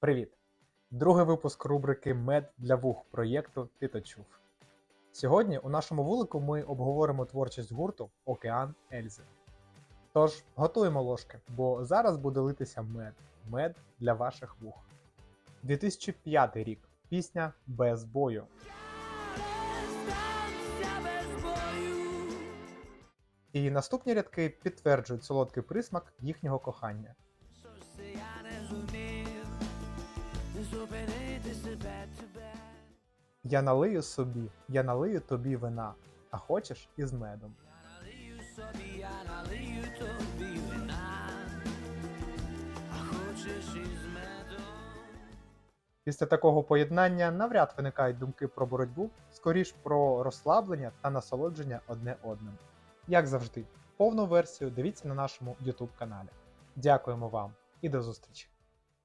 Привіт! Другий випуск рубрики Мед для вух проєкту Ти то чув. Сьогодні у нашому вулику ми обговоримо творчість гурту Океан Ельзи. Тож готуємо ложки, бо зараз буде литися мед. Мед для ваших вух. 2005 рік. Пісня Без бою. І наступні рядки підтверджують солодкий присмак їхнього кохання. Я налию собі, я налию тобі вина, а хочеш із медом. Після такого поєднання навряд виникають думки про боротьбу, скоріш про розслаблення та насолодження одне одним. Як завжди, повну версію дивіться на нашому YouTube каналі. Дякуємо вам і до зустрічі!